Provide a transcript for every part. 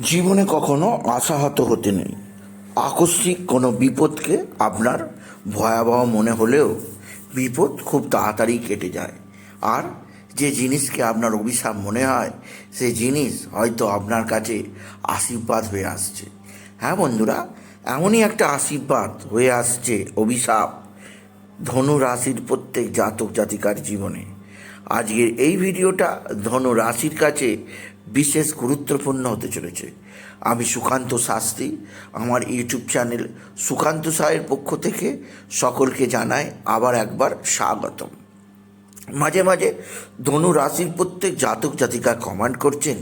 জীবনে কখনো আশাহত হতে নেই। আকস্মিক কোনো বিপদকে আপনার ভয়াবহ মনে হলেও বিপদ খুব তাড়াতাড়ি কেটে যায়। আর যে জিনিসকে আপনার অভিশাপ মনে হয় সেই জিনিস হয়তো আপনার কাছে আশীর্বাদ হয়ে আসছে। হ্যাঁ বন্ধুরা, এমনই একটা আশীর্বাদ হয়ে আসছে অভিশাপ, ধনু রাশির প্রত্যেক জাতক জাতিকার জীবনে। আজকের এই ভিডিওটা ধনু রাশির কাছে বিশেষ গুরুত্বপূর্ণ হতে চলেছে। আমি সুকান্ত শাস্ত্রী, আমার ইউটিউব চ্যানেল সুকান্ত সাহের পক্ষ থেকে সকলকে জানাই আবার একবার স্বাগতম। মাঝে মাঝে ধনু রাশির প্রত্যেক জাতক জাতিকা কমান্ড করছেন,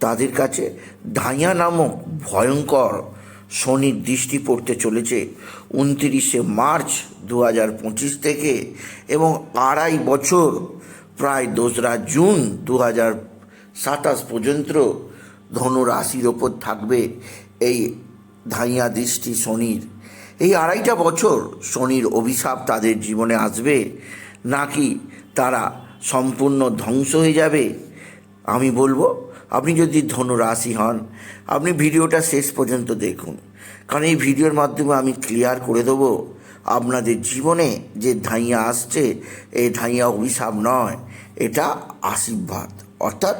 তাদের কাছে ধাইয়া নামক ভয়ঙ্কর শনির দৃষ্টি পড়তে চলেছে। উনতিরিশে মার্চ দু হাজার পঁচিশ থেকে এবং আড়াই বছর, প্রায় দোসরা জুন দু হাজার সাতাশ পর্যন্ত ধনুরাশির ওপর থাকবে এই ধাইয়া দৃষ্টি শনির। এই আড়াইটা বছর শনির অভিশাপ তাদের জীবনে আসবে, নাকি তারা সম্পূর্ণ ধ্বংস হয়ে যাবে? আমি বলব, আপনি যদি ধনু রাশি হন, আপনি ভিডিওটা শেষ পর্যন্ত দেখুন। কারণ এই ভিডিওর মাধ্যমে আমি ক্লিয়ার করে দেবো, আপনাদের জীবনে যে ধাইয়া আসছে, এই ধাইয়া অভিশাপ নয়, এটা আশীর্বাদ। অর্থাৎ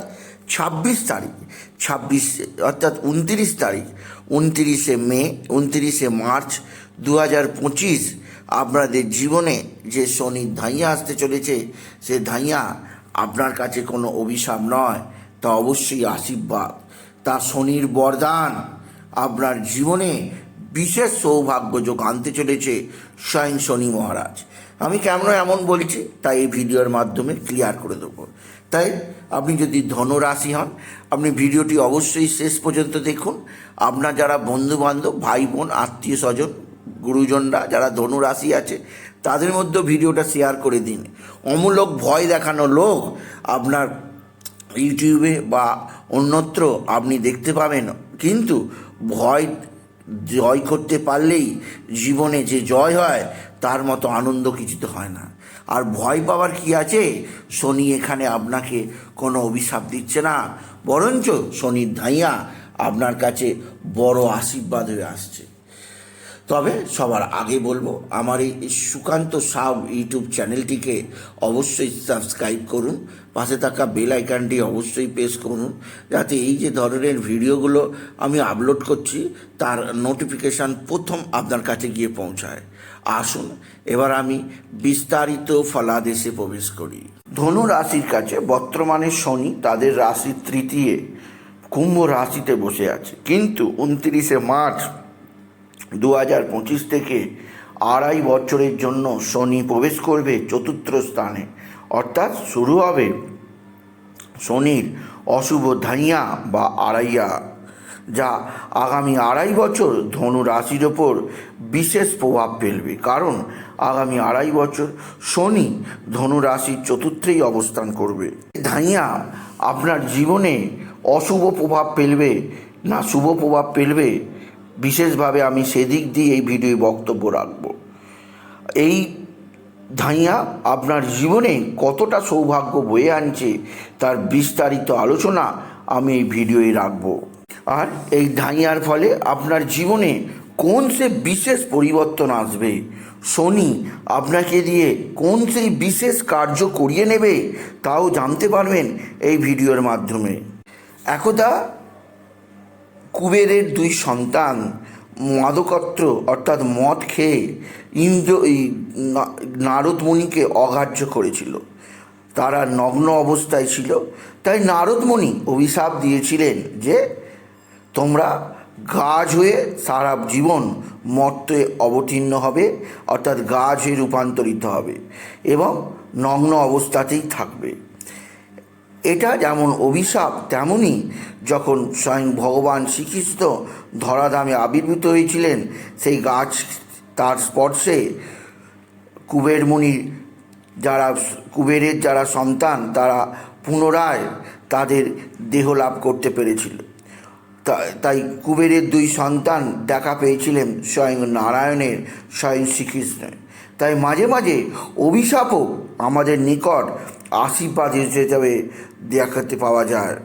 ছাব্বিশ তারিখ, ছাব্বিশ, অর্থাৎ উনতিরিশ তারিখ, উনতিরিশে মে, উনতিরিশে মার্চ দু হাজার পঁচিশ। আপনাদের জীবনে যে শনির ধাইয়া আসতে চলেছে, সে ধাইয়া আপনার কাছে কোনো অভিশাপ নয়, তা অবশ্যই আশীর্বাদ। তা শনির বরদান আপনার জীবনে বিশেষ সৌভাগ্যযোগ আনতে চলেছে স্বয়ং শনি মহারাজ। আমি কেন এমন বলছি, তাই এই ভিডিওর মাধ্যমে ক্লিয়ার করে দেবো। তাই আপনি যদি ধনরাশি হন, আপনি ভিডিওটি অবশ্যই শেষ পর্যন্ত দেখুন। আপনার যারা বন্ধু বান্ধব ভাই বোন আত্মীয় স্বজন গুরুজনরা যারা ধনুরাশি আছে, তাদের মধ্যেও ভিডিওটা শেয়ার করে দিন। অমূলক ভয় দেখানো লোক আপনার ইউটিউবে বা অন্যত্র আপনি দেখতে পাবেন। কিন্তু ভয়, জয় করতে পারলেই জীবনে যে জয় হয়, তার মতো আনন্দ কিছুতে হয় না। আর ভয় পাওয়ার কি আছে? শনি এখানে আপনাকে কোনো অভিশাপ দিচ্ছে না। বরঞ্চ শনির ধাইয়া আপনার কাছে বড় আশীর্বাদ হয়ে আসছে। তবে সবার আগে বলব, আমার এই সুকান্ত সাউ ইউটিউব চ্যানেলটিকে অবশ্যই সাবস্ক্রাইব করুন। পাশে থাকা বেল আইকনটি অবশ্যই প্রেস করুন, যাতে এই যে ধরনের ভিডিওগুলো আমি আপলোড করছি, তার নোটিফিকেশান প্রথম আপনার কাছে গিয়ে পৌঁছায়। আসুন, এবার আমি বিস্তারিত ফলাদেশে প্রবেশ করি। ধনু রাশির কাছে বর্তমানে শনি তাদের রাশির তৃতীয় কুম্ভ রাশিতে বসে আছে। কিন্তু উনত্রিশে মার্চ দু হাজার পঁচিশ থেকে আড়াই বছরের জন্য শনি প্রবেশ করবে চতুর্থ স্থানে। অর্থাৎ শুরু হবে শনির অশুভ ধাইয়া বা আড়াইয়া, যা আগামী আড়াই বছর ধনু রাশির ওপর বিশেষ প্রভাব ফেলবে। কারণ আগামী আড়াই বছর শনি ধনু রাশির চতুর্থেই অবস্থান করবে। ধাইয়া আপনার জীবনে অশুভ প্রভাব ফেলবে না শুভ প্রভাব ফেলবে। বিশেষভাবে আমি সেদিক দিয়ে এই ভিডিওয় বক্তব্য রাখব। এই ধাইয়া আপনার জীবনে কতটা সৌভাগ্য বয়ে আনছে তার বিস্তারিত আলোচনা আমি এই ভিডিওয় রাখব। আর এই ধাইয়ার ফলে আপনার জীবনে কোন সে বিশেষ পরিবর্তন আসবে? শনি আপনাকে দিয়ে কোন সেই বিশেষ কার্য করিয়ে নেবে তাও জানতে পারবেন এই ভিডিওর মাধ্যমে। একদা কুবেরের দুই সন্তান মাদকত্র, অর্থাৎ মদ খেয়ে ইন্দ্র, এই না- নারদ মুনিকে অগ্রাহ্য করেছিল। তারা নগ্ন অবস্থায় ছিল। তাই নারদমণি অভিশাপ দিয়েছিলেন যে, তোমরা গাছ হয়ে সারা জীবন মর্তে অবতীর্ণ হবে, অর্থাৎ গাছ হয়ে রূপান্তরিত হবে এবং নগ্ন অবস্থাতেই থাকবে। এটা যেমন অভিশাপ তেমনই যখন স্বয়ং ভগবান শ্রীকৃষ্ণ ধরাধামে আবির্ভূত হয়েছিলেন, সেই গাছ তার স্পর্শে কুবের মুনির যারা, কুবেরের যারা সন্তান, তারা পুনরায় তাদের দেহ লাভ করতে পেরেছিল। তাই কুবেরের দুই সন্তান দেখা পেয়েছিলেন স্বয়ং নারায়ণের, স্বয়ং শ্রীকৃষ্ণের। তাই মাঝে মাঝে অভিশাপও আমাদের নিকট আশীর্বাদ হিসেবে দেখাতে পাওয়া যায়।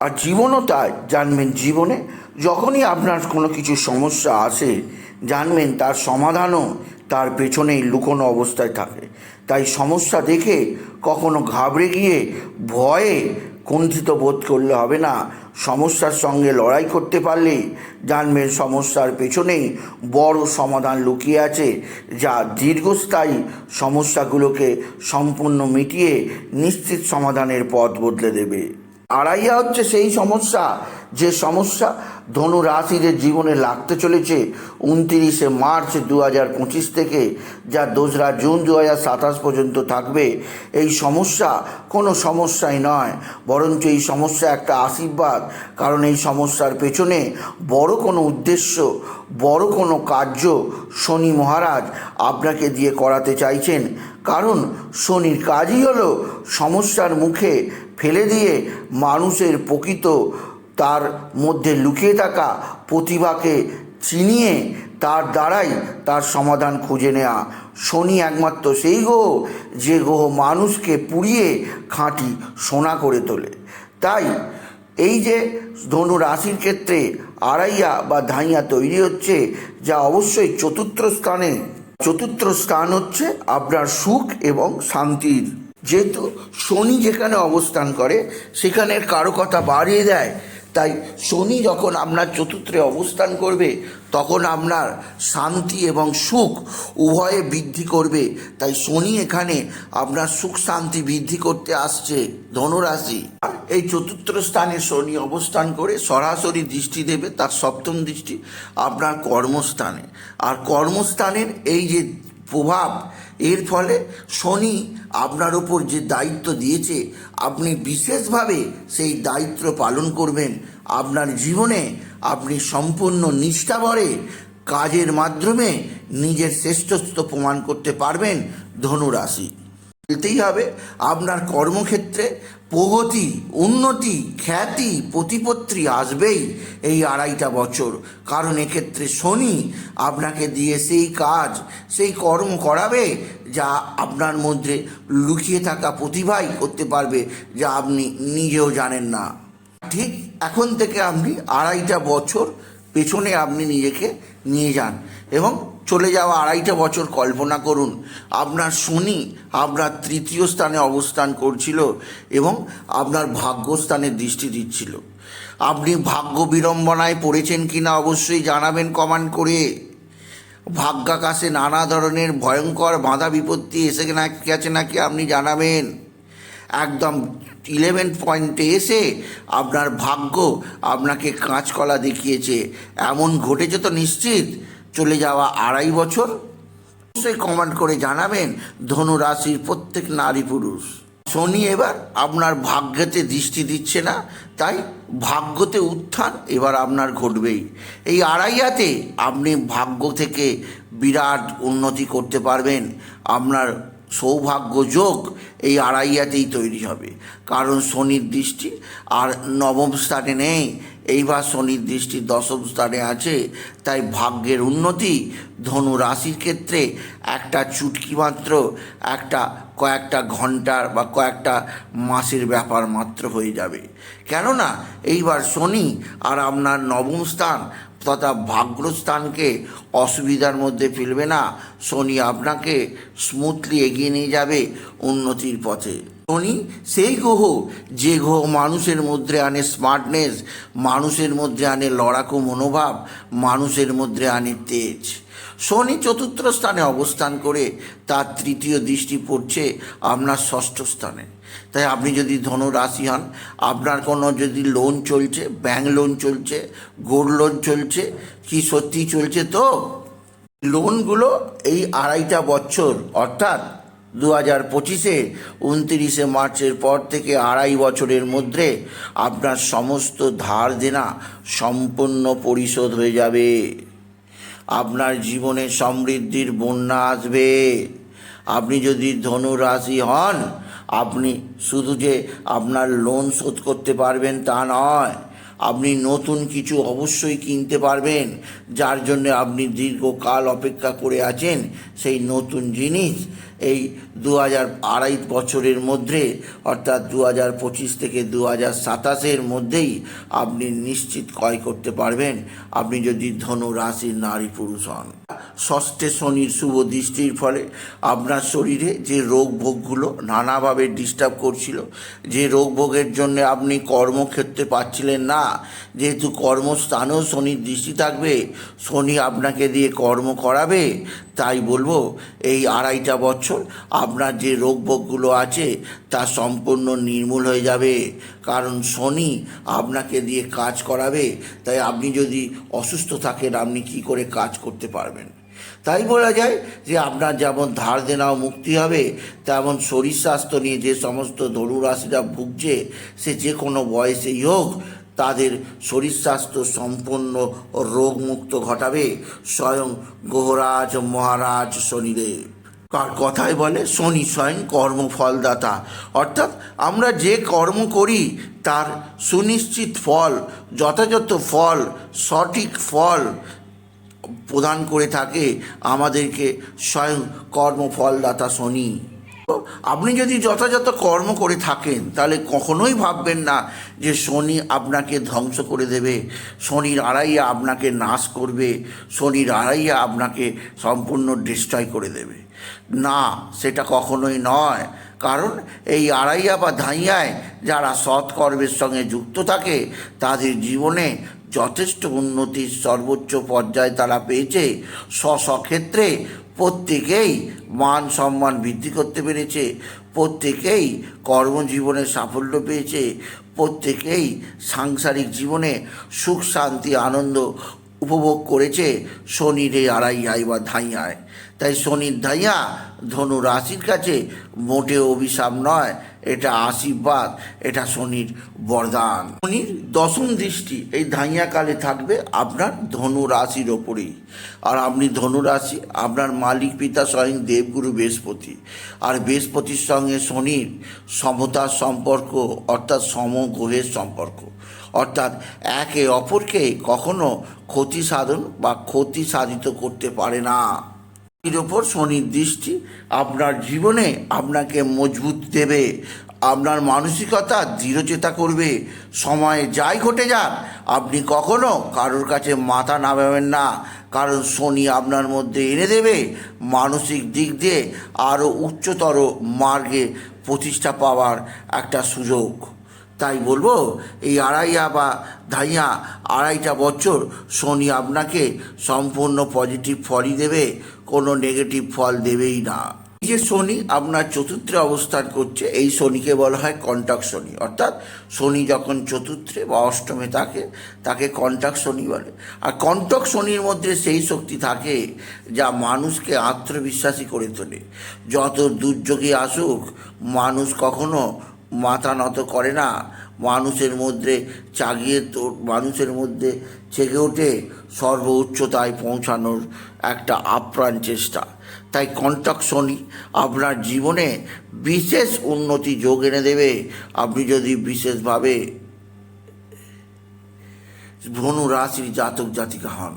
আর জীবনও তাই, জানবেন জীবনে যখনই আপনার কোনো কিছু সমস্যা আসে, জানবেন তার সমাধানও তার পেছনেই লুকোনো অবস্থায় থাকে। তাই সমস্যা দেখে কখনো ঘাবড়ে গিয়ে ভয়ে কুণ্ঠিত বোধ করলে হবে না। সমস্যার সঙ্গে লড়াই করতে পারলে জানবেন সমস্যার পেছনেই বড় সমাধান লুকিয়ে আছে, যা দীর্ঘস্থায়ী সমস্যাগুলোকে সম্পূর্ণ মিটিয়ে নিশ্চিত সমাধানের পথ বদলে দেবে। আড়াইয়া হচ্ছে সেই সমস্যা, যে সমস্যা ধনু রাশিদের জীবনে লাগতে চলেছে। উনতিরিশে মার্চ দু হাজার পঁচিশ থেকে, যা দোসরা জুন দু হাজার সাতাশ পর্যন্ত থাকবে। এই সমস্যা কোনো সমস্যাই নয়, বরঞ্চ এই সমস্যা একটা আশীর্বাদ, কারণ এই সমস্যার পেছনে বড় কোনো উদ্দেশ্য, বড় কোনো কার্য শনি মহারাজ আপনাকে দিয়ে করাতে চাইছেন। কারণ শনির কাজই হলো সমস্যার মুখে ফেলে দিয়ে মানুষের প্রকৃত তার মধ্যে লুকিয়ে থাকা প্রতিভাকে চিনিয়ে তার দ্বারাই তার সমাধান খুঁজে নেওয়া শনি একমাত্র সেই গ্রহ যে গ্রহ মানুষকে পুড়িয়ে খাঁটি সোনা করে তোলে। তাই এই যে ধনু রাশির ক্ষেত্রে আড়াইয়া বা ধাইয়া তৈরি হচ্ছে, যা অবশ্যই চতুর্থ স্থানে, চতুর্থ স্থান হচ্ছে আপনার সুখ এবং শান্তির। যেহেতু শনি যেখানে অবস্থান করে, সেখানের কারও কথা বাড়িয়ে দেয়। তাই শনি যখন আপনার চতুর্থে অবস্থান করবে, তখন আপনার শান্তি এবং সুখ উভয়ে বৃদ্ধি করবে। তাই শনি এখানে আপনার সুখ শান্তি বৃদ্ধি করতে আসছে, ধনুরাশি। এই চতুর্থ স্থানে শনি অবস্থান করে সরাসরি দৃষ্টি দেবে, তার সপ্তম দৃষ্টি আপনার কর্মস্থানে। আর কর্মস্থানের এই যে প্রভাব। এর ফলে শনি আপনার ওপর যে দায়িত্ব দিয়েছে, আপনি বিশেষভাবে সেই দায়িত্ব পালন করবেন। আপনার জীবনে আপনি সম্পূর্ণ নিষ্ঠাভরে কাজের মাধ্যমে নিজের শ্রেষ্ঠত্ব প্রমাণ করতে পারবেন ধনুরাশি। বলতেই হবে। আপনার কর্মক্ষেত্রে প্রগতি, উন্নতি, খ্যাতি, প্রতিপত্তি আসবেই এই আড়াইটা বছর। কারণ এক্ষেত্রে শনি আপনাকে দিয়ে সেই কাজ, সেই কর্ম করাবে যা আপনার মধ্যে লুকিয়ে থাকা প্রতিভাই করতে পারবে যা আপনি নিজেও জানেন না। ঠিক এখন থেকে আপনি আড়াইটা বছর পেছনে আপনি নিজেকে নিয়ে যান এবং চলে যাওয়া আড়াইটা বছর কল্পনা করুন। আপনার শনি আপনার তৃতীয় স্থানে অবস্থান করছিল এবং আপনার ভাগ্যস্থানে দৃষ্টি দিচ্ছিল। আপনি ভাগ্য বিড়ম্বনায় পড়েছেন কিনা অবশ্যই জানাবেন কমেন্ট করে। ভাগ্যাকাশে নানা ধরনের ভয়ঙ্কর বাধা বিপত্তি এসে না গেছে নাকি আপনি জানাবেন। একদম ইলেভেন পয়েন্টে এসে আপনার ভাগ্য আপনাকে কাঁচকলা দেখিয়েছে। এমন ঘটেছে তো নিশ্চিত। চলে যাওয়া আড়াই বছর অবশ্যই কমেন্ট করে জানাবেন ধনু রাশির প্রত্যেক নারী পুরুষ। শনি এবার আপনার ভাগ্যতে দৃষ্টি দিচ্ছে না, তাই ভাগ্যতে উত্থান এবার আপনার ঘটবেই। এই আড়াইয়াতে আপনি ভাগ্য থেকে বিরাট উন্নতি করতে পারবেন। আপনার সৌভাগ্য যোগ এই আড়াইয়াতেই তৈরি হবে। কারণ শনির দৃষ্টি আর নবম স্থানে নেই এইবার শনির দৃষ্টি দশম স্থানে আছে, তাই ভাগ্যের উন্নতি ধনু রাশির ক্ষেত্রে একটা চুটকি মাত্র, একটা কয়েকটা ঘণ্টার বা কয়েকটা মাসের ব্যাপার মাত্র হয়ে যাবে। কেননা এইবার শনি আর আপনার নবম স্থান তথা ভাগ্যস্থানকে অসুবিধার মধ্যে ফেলবে না। শনি আপনাকে স্মুথলি এগিয়ে নিয়ে যাবে উন্নতির পথে। শনি সেই গ্রহ, যে গ্রহ মানুষের মধ্যে আনে স্মার্টনেস মানুষের মধ্যে আনে লড়াকু মনোভাব, মানুষের মধ্যে আনে তেজ। শনি চতুর্থ স্থানে অবস্থান করে তার তৃতীয় দৃষ্টি পড়ছে আপনার ষষ্ঠ স্থানে। তাই আপনি যদি ধনু রাশি হন, আপনার কোনো যদি লোন চলছে ব্যাংক লোন চলছে গোল্ড লোন চলছে, কি সত্যি চলছে তো? লোনগুলো এই আড়াইটা বছর, অর্থাৎ দু হাজার পঁচিশে, উনতিরিশে মার্চের পর থেকে আড়াই বছরের মধ্যে আপনার সমস্ত ধার দেনা সম্পূর্ণ পরিশোধ হয়ে যাবে। আপনার জীবনে সমৃদ্ধির বন্যা আসবে। আপনি যদি ধনু রাশি হন, আপনি শুধু যে আপনার লোন শোধ করতে পারবেন তা নয়, আপনি নতুন কিছু অবশ্যই কিনতে পারবেন, যার জন্য আপনি দীর্ঘকাল অপেক্ষা করে আছেন সেই নতুন জিনিস এই দু হাজার আড়াই বছরের মধ্যে, অর্থাৎ দু হাজার পঁচিশ থেকে দু হাজার সাতাশের মধ্যেই আপনি নিশ্চিত ক্রয় করতে পারবেন। আপনি যদি ধনু রাশির নারী পুরুষ হন। ষষ্ঠে শনির শুভ দৃষ্টির ফলে আপনার শরীরে যে রোগ ভোগগুলো নানাভাবে ডিস্টার্ব করছিল, যে রোগ ভোগের জন্য আপনি কর্মক্ষেত্রে পাচ্ছিলেন না, যেহেতু কর্মস্থানেও শনির দৃষ্টি থাকবে, শনি আপনাকে দিয়ে কর্ম করাবে তাই বলব, এই আড়াইটা বছর আপনার যে রোগ ভোগগুলো আছে, তা সম্পূর্ণ নির্মূল হয়ে যাবে। কারণ শনি আপনাকে দিয়ে কাজ করাবে, তাই আপনি যদি অসুস্থ থাকেন, আপনি কি করে কাজ করতে পারবেন? তাই বলা যায় যে আপনার যেমন ধার দেনাও মুক্তি হবে, তেমন শরীর স্বাস্থ্য নিয়ে যে সমস্ত ধনুরাশিরা ভুগছে, সে যে কোনো বয়সেই হোক তাদের শরীর স্বাস্থ্য সম্পন্ন রোগমুক্ত ঘটাবে স্বয়ং গোহরাজ মহারাজ শনিদেব। কার কথায় বলে? শনি স্বয়ং কর্মফলদাতা। অর্থাৎ আমরা যে কর্ম করি, তার সুনিশ্চিত ফল, যথাযথ ফল, সঠিক ফল প্রদান করে থাকে আমাদেরকে স্বয়ং কর্মফলদাতা শনি। আপনি যদি যথাযথ কর্ম করে থাকেন, তাহলে কখনোই ভাববেন না যে শনি আপনাকে ধ্বংস করে দেবে, শনির আড়াইয়া আপনাকে নাশ করবে, শনির আড়াইয়া আপনাকে সম্পূর্ণ ডিস্ট্রয় করে দেবে। না, সেটা কখনোই নয়। কারণ এই আড়াইয়া বা ধাইয়ায় যারা সৎকর্মের সঙ্গে যুক্ত থাকে, তাদের জীবনে যথেষ্ট উন্নতির সর্বোচ্চ পর্যায়ে তারা পেয়েছে। স্ব স্বক্ষেত্রে প্রত্যেকেই মান সম্মান বৃদ্ধি করতে পেরেছে, প্রত্যেকেই কর্মজীবনে সাফল্য পেয়েছে, প্রত্যেকেই সাংসারিক জীবনে সুখ, শান্তি, আনন্দ উপভোগ করেছে শনির এই আড়াইয়ায় বা ধাইয়ায় তাই শনির ধাইয়া ধনু রাশির কাছে মোটে অভিশাপ নয়, এটা আশীর্বাদ, এটা শনির বরদান। শনির দশম দৃষ্টি, এই ধাইয়া কালে থাকবে আপনার ধনু রাশির ওপরেই। আর আপনি ধনু রাশি, আপনার মালিক, পিতা, স্বয়ং দেবগুরু, বৃহস্পতি। আর বৃহস্পতির সঙ্গে শনির সমতার সম্পর্ক, অর্থাৎ সমগ্রহের সম্পর্ক। অর্থাৎ একে অপরকে কখনো ক্ষতি সাধন বা ক্ষতি সাধিত করতে পারে না। এর ওপর শনির দৃষ্টি আপনার জীবনে আপনাকে মজবুত দেবে, আপনার মানসিকতা দৃঢ়চেতা করবে। সময়ে যাই ঘটে যাক, আপনি কখনো কারোর কাছে মাথা নামাবেন না। কারণ শনি আপনার মধ্যে এনে দেবে, মানসিক দিক দিয়ে আরও উচ্চতর মার্গে প্রতিষ্ঠা পাওয়ার একটা সুযোগ। তাই বলব, এই আড়াইয়া বা ধাইয়া আড়াইটা বছর শনি আপনাকে সম্পূর্ণ পজিটিভ ফলই দেবে, কোনো নেগেটিভ ফল দেবেই না। এই যে শনি আপনার চতুর্থে অবস্থান করছে, এই শনিকে বলা হয় কন্টাক শনি। অর্থাৎ শনি যখন চতুর্থে বা অষ্টমে থাকে, তাকে কন্টাক শনি বলে। আর কন্টক শনির মধ্যে সেই শক্তি থাকে যা মানুষকে আত্মবিশ্বাসী করে তোলে। যত দুর্যোগী আসুক, মানুষ কখনো মাথা নত করে না। মানুষের মধ্যে চাগিয়ে তো, মানুষের মধ্যে জেগে ওঠে সর্ব উচ্চতায় পৌঁছানোর একটা আপ্রাণ চেষ্টা। তাই কন্টাক শনি আপনার জীবনে বিশেষ উন্নতি যোগ এনে দেবে। আপনি যদি বিশেষভাবে ধনু রাশির জাতক জাতিকা হন।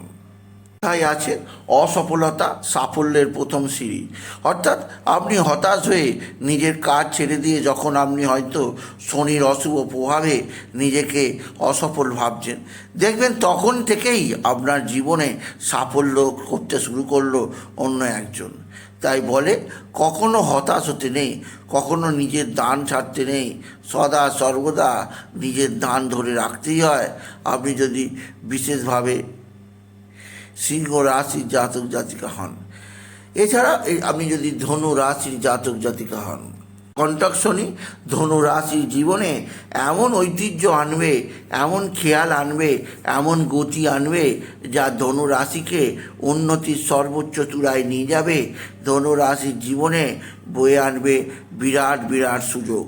তাই আছে অসফলতা সাফল্যের প্রথম সিঁড়ি। অর্থাৎ আপনি হতাশ হয়ে নিজের কাজ ছেড়ে দিয়ে যখন আপনি হয়তো শনির অশুভ প্রভাবে নিজেকে অসফল ভাবছেন, দেখবেন তখন থেকেই আপনার জীবনে সাফল্য করতে শুরু করল অন্য একজন। তাই বলে, কখনো হতাশ হতে নেই, কখনো নিজের দান ছাড়তে নেই, সদা সর্বদা নিজের দান ধরে রাখতেই হয়। আপনি যদি বিশেষভাবে সিংহ রাশির জাতক জাতিকা হন। এছাড়া আপনি যদি ধনু রাশির জাতক জাতিকা হন কন্টক শনি ধনু রাশির জীবনে এমন ঐতিহ্য আনবে, এমন খেয়াল আনবে, এমন গতি আনবে, যা ধনু রাশিকে উন্নতির সর্বোচ্চ চূড়ায় নিয়ে যাবে। ধনু রাশির জীবনে বয়ে আনবে বিরাট বিরাট সুযোগ।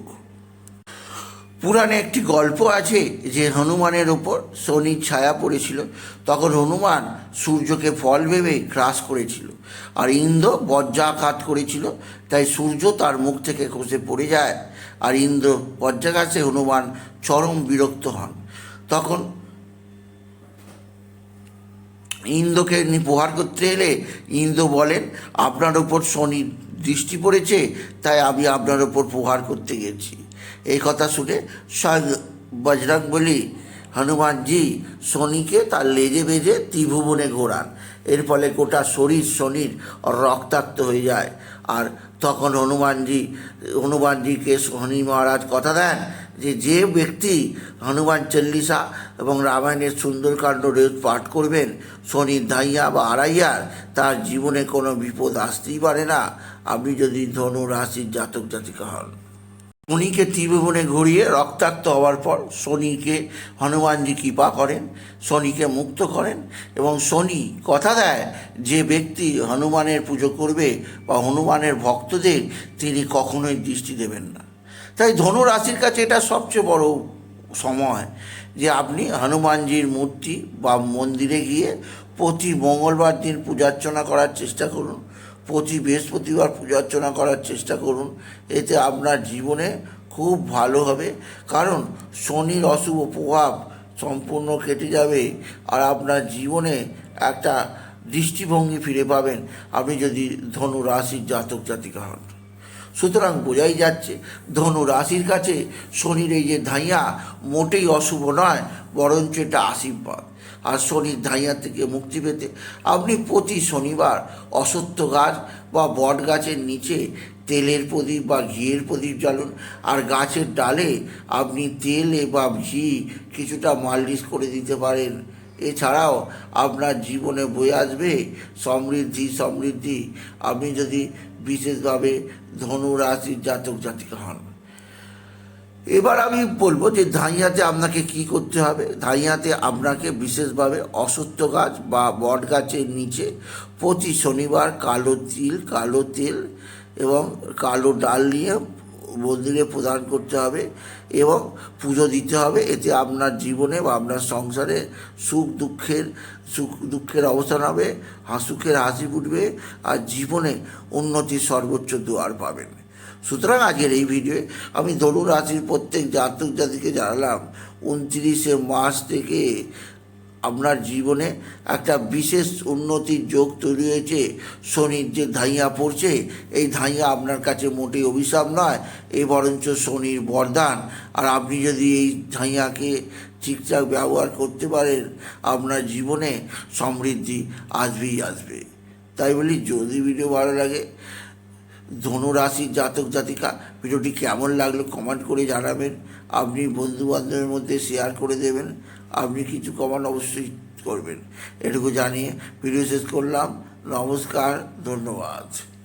পুরাণে একটি গল্প আছে যে হনুমানের ওপর শনির ছায়া পড়েছিল। তখন হনুমান সূর্যকে ফল ভেবে গ্রাস করেছিল আর ইন্দ্র বজ্রাঘাত করেছিল। তাই সূর্য তার মুখ থেকে খসে পড়ে যায় আর ইন্দ্র বজ্রাঘাতে হনুমান চরম বিরক্ত হন। তখন ইন্দ্রকে নি- প্রহার করতে এলে ইন্দ্র বলেন, আপনার ওপর শনির দৃষ্টি পড়েছে, তাই আমি আপনার ওপর প্রহার করতে গেছি। এই কথা শুনে স্বয়ং বজরং বলি, হনুমানজি, শনিকে তার লেজে বেজে ত্রিভুবনে ঘোরান। এর ফলে গোটা শরীর, শনির রক্তাক্ত হয়ে যায়। আর তখন হনুমানজি, হনুমানজিকে শনি মহারাজ কথা দেন যে যে ব্যক্তি হনুমান চল্লিশা এবং রামায়ণের সুন্দরকাণ্ড রেজ পাঠ করবেন, শনির ধাইয়া বা আড়াইয়ার তার জীবনে কোনো বিপদ আসতেই পারে না। আপনি যদি ধনু রাশির জাতক জাতিকা হন। শনিকে ত্রিভুবনে ঘুরিয়ে রক্তাক্ত হওয়ার পর শনিকে হনুমানজি কৃপা করেন, শনিকে মুক্ত করেন এবং শনি কথা দেয় যে ব্যক্তি হনুমানের পুজো করবে বা হনুমানের ভক্তদের তিনি কখনোই দৃষ্টি দেবেন না। তাই ধনু রাশির কাছে এটা সবচেয়ে বড় সময় যে আপনি হনুমানজির মূর্তি বা মন্দিরে গিয়ে প্রতি মঙ্গলবার দিন পূজার্চনা করার চেষ্টা করুন। প্রতি বৃহস্পতিবার পূজা অর্চনা করার চেষ্টা করুন। এতে আপনার জীবনে খুব ভালো হবে। কারণ শনির অশুভ প্রভাব সম্পূর্ণ কেটে যাবে আর আপনার জীবনে একটা দৃষ্টিভঙ্গি ফিরে পাবেন। আপনি যদি ধনু রাশির জাতক জাতিকা হন। সুতরাং বোঝাই যাচ্ছে, ধনু রাশির কাছে শনির এই যে ধাইয়া মোটেই অশুভ নয়, বরঞ্চ এটা আশীর্বাদ। আর শনির ধাইয়া থেকে মুক্তি পেতে আপনি প্রতি শনিবার অসত্য গাছ বা বট গাছের নিচে তেলের প্রদীপ বা ঘিয়ের প্রদীপ জ্বালুন, আর গাছের ডালে আপনি তেলে বা ঘি কিছুটা মালিশ করে দিতে পারেন। এছাড়াও আপনার জীবনে বয়ে আসবে সমৃদ্ধি সমৃদ্ধি। আপনি যদি বিশেষভাবে ধনু রাশির জাতক জাতিকা হন। এবার আমি বলব যে ধাইয়াতে আপনাকে কি করতে হবে? ধাইয়াতে আপনাকে বিশেষভাবে অসত্য গাছ বা বট গাছের নিচে প্রতি শনিবার কালো তিল, কালো তেল এবং কালো ডাল নিয়ে মন্দিরে প্রদান করতে হবে এবং পুজো দিতে হবে। এতে আপনার জীবনে বা আপনার সংসারে সুখ দুঃখের সুখ দুঃখের অবসান হবে, হাসুখের হাসি ফুটবে আর জীবনে উন্নতির সর্বোচ্চ দুয়ার পাবেন। সুতরাং আজকের এই ভিডিওয়ে আমি ধনু রাশির প্রত্যেক জাতক জাতিকে জানালাম, উনত্রিশে মাস থেকে আপনার জীবনে একটা বিশেষ উন্নতির যোগ তৈরি হয়েছে। শনির যে ধাইয়া পড়ছে, এই ধাইয়া আপনার কাছে মোটেই অভিশাপ নয় এই বরঞ্চ শনির বরদান। আর আপনি যদি এই ধাইয়াকে ঠিকঠাক ব্যবহার করতে পারেন, আপনার জীবনে সমৃদ্ধি আসবেই আসবে। তাই বলি, যদি ভিডিও ভালো লাগে, ধনু রাশির জাতক জাতিকা, ভিডিওটি কেমন লাগল কমেন্ট করে জানাবেন। আপনি বন্ধু বান্ধবের মধ্যে শেয়ার করে দেবেন। আপনি কিছু কমান অবশ্যই করবেন। এটুকু জানিয়ে ভিডিও শেষ করলাম। নমস্কার ধন্যবাদ।